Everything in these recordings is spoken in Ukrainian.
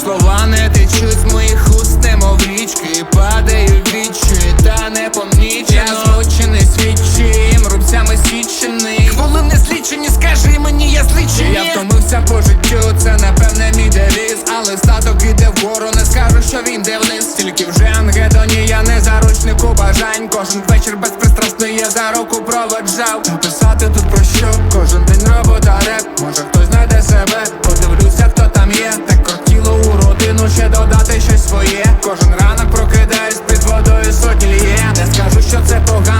Слова не течуть з моїх уст, немов річки. Падаю в вічі, та не помічено. Я злочини свідчим, рубцями січений Хвилини слідчені, скажи мені, я злічені Я втомився по життю, це напевне мій девіз. Але статок іде вгору, не скажу, що він де вниз Тільки вже ангедоні, я не заручнику бажань. Кожен вечір безпристрасний я за руку проведжав Та писати тут про що, кожен день робот ще щось своє. Кожен ранок прокидаюсь під водою сотні лє Не скажу, що це погано,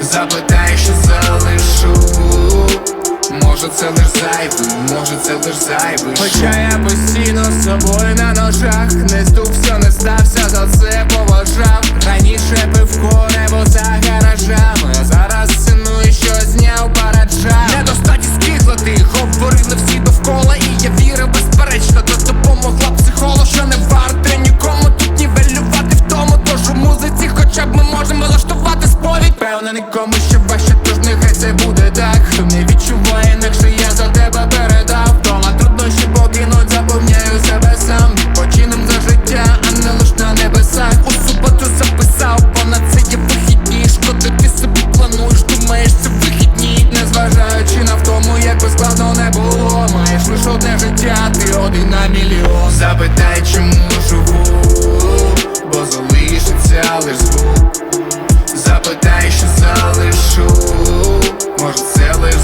Запитай, що залишу. Може це лиш зайвий, може це лиш зайвий Хоча я постійно з собою на ножах Не здувся, важче, тож нехай це буде так. Хто не відчуває, інакше я за тебе передав. Дома труднощі покинуть, заповняю себе сам. Починем за життя, а не лиш на небесах. У суботу записав, понад це є вихідні. Шкода ти собі плануєш, думаєш це вихідні? Незважаючи на втому, як би складно не було. Маєш лиш одне життя, ти один на мільйон. Запитай, чому живу, бо залишиться лиш звук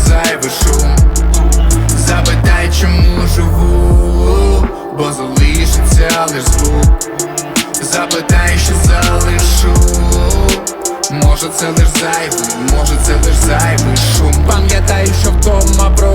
зайвий шум. Запитай, чому живу, бо залишиться лиш звук. Запитай, що залишу. Може це лиш зайвий, може це лиш зайвий шум. Пам'ятай, що вдома пройде